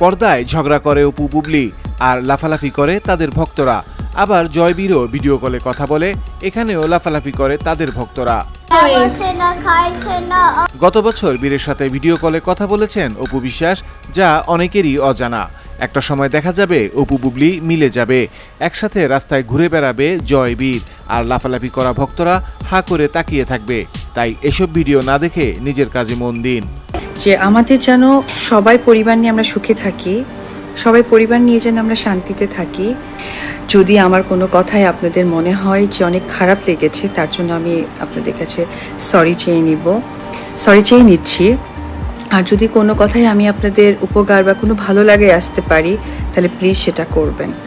পর্দায় ঝগড়া করে অপু বুবলি আর লাফালাফি করে তাদের ভক্তরা। আবার জয়বীরও ভিডিও কলে কথা বলে, এখানেও লাফালাফি করে তাদের ভক্তরা। গত বছর বীরের সাথে ভিডিও কলে কথা বলেছেন অপু বিশ্বাস, যা অনেকেরই অজানা। একটা সময় দেখা যাবে অপু বুবলি মিলে যাবে, একসাথে রাস্তায় ঘুরে বেড়াবে জয় বীর, আর লাফালাফি করা ভক্তরা হা করে তাকিয়ে থাকবে। তাই এসব ভিডিও না দেখে নিজের কাজে মন দিন। যে আমাদের যেন সবাই পরিবার নিয়ে আমরা সুখে থাকি, সবাই পরিবার নিয়ে যেন আমরা শান্তিতে থাকি। যদি আমার কোনো কথায় আপনাদের মনে হয় যে অনেক খারাপ লেগেছে, তার জন্য আমি আপনাদের কাছে সরি চেয়ে নিব। সরি চেয়ে নিচ্ছি। আর যদি কোনো কথায় আমি আপনাদের উপকার বা কোনো ভালো লাগে আসতে পারি, তাহলে প্লিজ সেটা করবেন।